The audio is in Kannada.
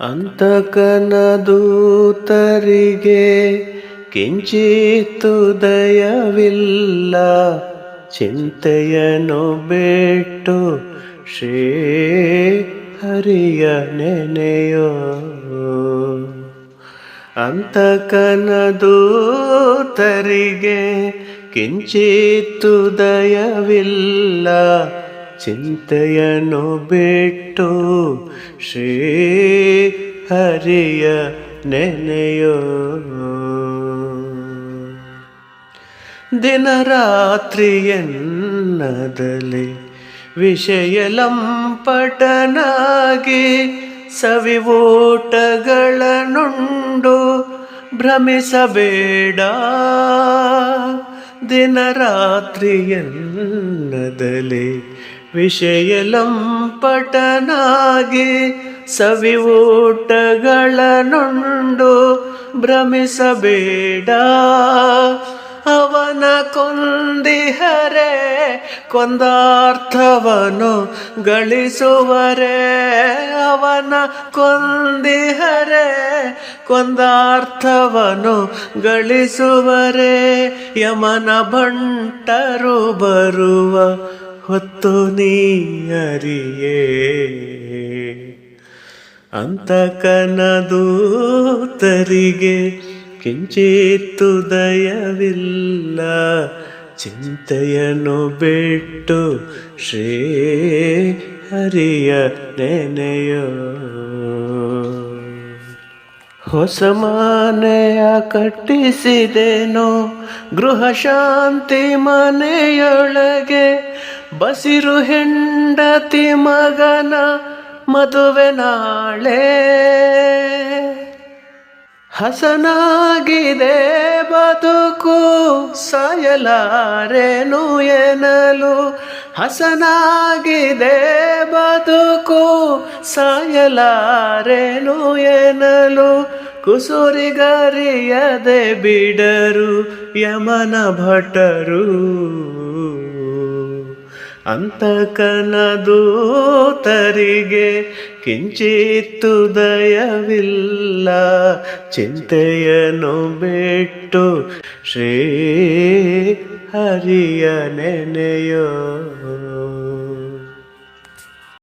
ಅಂತಕನ ದೂತರಿಗೆ ಕಿಂಚಿತ್ತು ದಯವಿಲ್ಲ ಚಿಂತೆಯನ್ನು ಬಿಟ್ಟು ಶ್ರೀ ಹರಿಯ ನೆನೆಯೋ. ಅಂತಕನ ದೂತರಿಗೆ ಕಿಂಚಿತ್ತು ದಯವಿಲ್ಲ ಚಿಂತೆಯನ್ನು ಬಿಟ್ಟು ಶ್ರೀ ಹರಿಯ ನೆನೆಯೋ ದಿನರಾತ್ರಿಯನ್ನದಲ್ಲಿ ವಿಷಯಲಂಪಟನಾಗಿ ಸವಿವೋಟಗಳನ್ನುಂಡು ಭ್ರಮಿಸಬೇಡ. ದಿನರಾತ್ರಿಯನ್ನದಲ್ಲಿ ವಿಷಯಲಂಪಟನಾಗಿ ನೊಂಡು ಭ್ರಮಿಸಬೇಡ. ಅವನ ಕೊಂದಿಹರೆ ಕೊಂದಾರ್ಥವನು ಗಳಿಸುವರೆ. ಅವನ ಕೊಂದಿಹರೆ ಕೊಂದಾರ್ಥವನು ಗಳಿಸುವರೆ. ಯಮನ ಬಂಟರು ಬರುವ ಹೊತ್ತು ನೀ ಅರಿಯೇ. ಅಂತಕನ ದೂತರಿಗೆ ಕಿಂಚಿತ್ತು ದಯವಿಲ್ಲ. ಚಿಂತೆಯನ್ನು ಬಿಟ್ಟು ಶ್ರೀ ಹರಿಯ ನೆನೆಯೋ ಹೊಸ ಮನೆಯ ಕಟ್ಟಿಸಿದೆನೋ. ಗೃಹ ಶಾಂತಿ ಮನೆಯೊಳಗೆ ಬಸಿರು ಹೆಂಡತಿ ಮಗನ ಮದುವೆ ನಾಳೆ. ಹಸನಾಗಿದೆ ಬದುಕು ಸಾಯಲಾರೆನು ಎನಲು. ಹಸನಾಗಿದೆ ಬದುಕು ಸಾಯಲಾರೆನು ಎನಲು. ಕುಸುರಿಗರಿಯದೆ ಬಿಡರು ಯಮನ ಭಟರು. ಅಂತಕನದೂತರಿಗೆ ಕಿಂಚಿತ್ತು ದಯವಿಲ್ಲ ಚಿಂತೆಯನ್ನು ಬಿಟ್ಟು ಶ್ರೀ ಹರಿಯ ನೆನೆಯೋ.